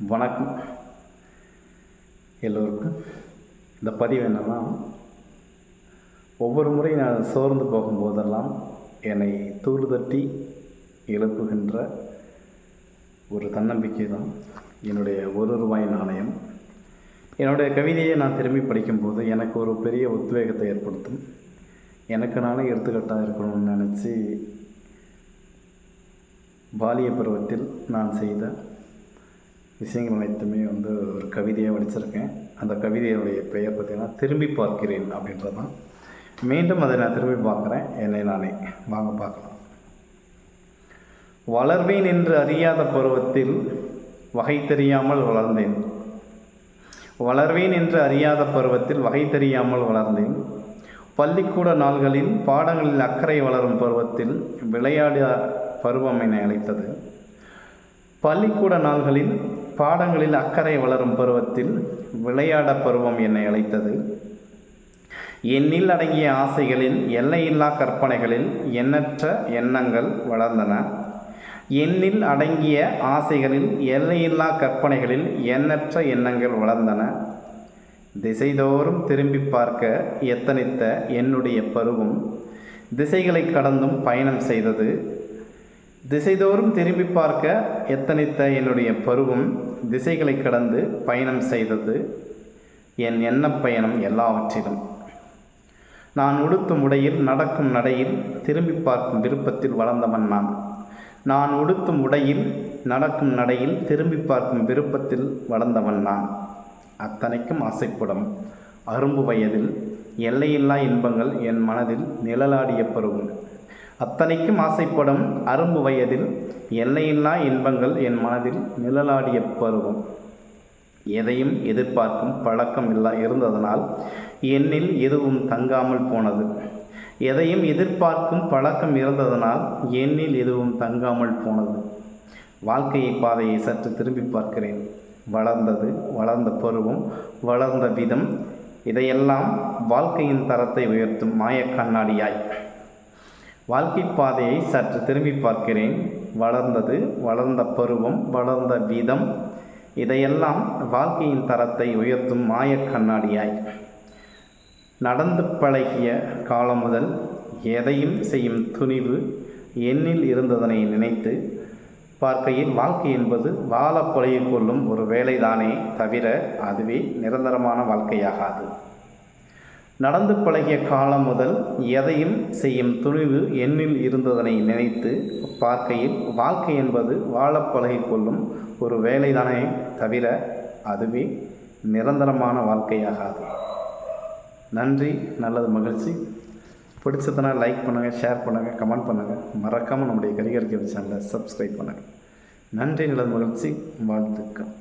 வணக்கம். எல்லோருக்கும் இந்த பதிவு என்னென்னா ஒவ்வொரு முறை நான் சோர்ந்து போகும்போதெல்லாம் என்னை தூள் தட்டி எழுப்புகின்ற ஒரு தன்னம்பிக்கை தான் என்னுடைய ஒரு ரூபாய் நாணயம். என்னுடைய கவிதையை நான் திரும்பி படிக்கும்போது எனக்கு ஒரு பெரிய உத்வேகத்தை ஏற்படுத்தும். எனக்கு நானே எடுத்துக்காட்டாக இருக்கணும்னு நினச்சி பாலிய பருவத்தில் நான் செய்த விஷயங்கள் அனைத்துமே வந்து ஒரு கவிதையாக வடிச்சிருக்கேன். அந்த கவிதையுடைய பெயர் பார்த்திங்கன்னா திரும்பி பார்க்கிறேன் அப்படின்றது தான். மீண்டும் அதை நான் திரும்பி பார்க்குறேன். என்னை நானே. வாங்க பார்க்கலாம். வளர்வேன் என்று அறியாத பருவத்தில் வகை தெரியாமல் வளர்ந்தேன். வளர்வேன் என்று அறியாத பருவத்தில் வகை தெரியாமல் வளர்ந்தேன். பள்ளிக்கூட நாள்களில் பாடங்களில் அக்கறை வளரும் பருவத்தில் விளையாட பருவம் என அழைத்தது. பள்ளிக்கூட நாள்களில் பாடங்களில் அக்கறை வளரும் பருவத்தில் விளையாட பருவம் என்னை அழைத்தது. என்னில் அடங்கிய ஆசைகளில் எல்லையில்லா கற்பனைகளில் எண்ணற்ற எண்ணங்கள் வளர்ந்தன. என்னில் அடங்கிய ஆசைகளில் எல்லையில்லா கற்பனைகளில் எண்ணற்ற எண்ணங்கள் வளர்ந்தன. திசைதோறும் திரும்பி பார்க்க எத்தனித்த என்னுடைய பருவம் திசைகளை கடந்தும் பயணம் செய்தது. திசைதோறும் திரும்பி பார்க்க எத்தனித்த என்னுடைய பருவம் திசைகளை கடந்து பயணம் செய்தது என் எண்ண பயணம் எல்லாவற்றிலும். நான் உடுத்தும் உடையில் நடக்கும் நடையில் திரும்பி பார்க்கும் விருப்பத்தில் வளர்ந்தவன் நான். நான் உடுத்தும் உடையில் நடக்கும் நடையில் திரும்பி பார்க்கும் விருப்பத்தில் வளர்ந்தவன் நான். அத்தனைக்கும் ஆசைப்படும். அரும்பு வயதில் எல்லையில்லா இன்பங்கள் என் மனதில் நிழலாடிய பருவம். அத்தனைக்கும் ஆசைப்படும் அரும்பு வயதில் எல்லையில்லா இன்பங்கள் என் மனதில் நிழலாடிய பருவம். எதையும் எதிர்பார்க்கும் பழக்கம் இல்லா இருந்ததனால் என்னில் எதுவும் தங்காமல் போனது. எதையும் எதிர்பார்க்கும் பழக்கம் இருந்ததனால் என்னில் எதுவும் தங்காமல் போனது. வாழ்க்கையை பாதையை சற்று திரும்பி பார்க்கிறேன். வளர்ந்தது வளர்ந்த பருவம் வளர்ந்த விதம் இதையெல்லாம் வாழ்க்கையின் தரத்தை உயர்த்தும் மாயக் கண்ணாடியாய் வாழ்க்கை பாதையை சற்று திரும்பி பார்க்கிறேன். வளர்ந்தது வளர்ந்த பருவம் வளர்ந்த வீதம். இதையெல்லாம் வாழ்க்கையின் தரத்தை உயர்த்தும் மாயக் கண்ணாடியாய். நடந்து பழகிய காலம் முதல் எதையும் செய்யும் துணிவு எண்ணில் இருந்ததனை நினைத்து பார்க்கையில் வாழ்க்கை என்பது வாழ பழகிக் கொள்ளும் ஒரு வேலைதானே தவிர அதுவே நிரந்தரமான வாழ்க்கையாகாது. நடந்து பழகிய காலம் முதல் எதையும் செய்யும் துணிவு எண்ணில் இருந்ததனை நினைத்து பார்க்கையில் வாழ்க்கை என்பது வாழப் பழகிக்கொள்ளும் ஒரு வேலைதானே தவிர அதுவே நிரந்தரமான வாழ்க்கையாகாது. நன்றி நல்லது மகிழ்ச்சி. பிடிச்சதுனா லைக் பண்ணுங்கள் ஷேர் பண்ணுங்கள் கமெண்ட் பண்ணுங்கள் மறக்காமல் நம்முடைய கரிகரிக்கை சேனலை சப்ஸ்கிரைப் பண்ணுங்கள் நன்றி நல்லது மகிழ்ச்சி. வாழ்த்துக்கள்.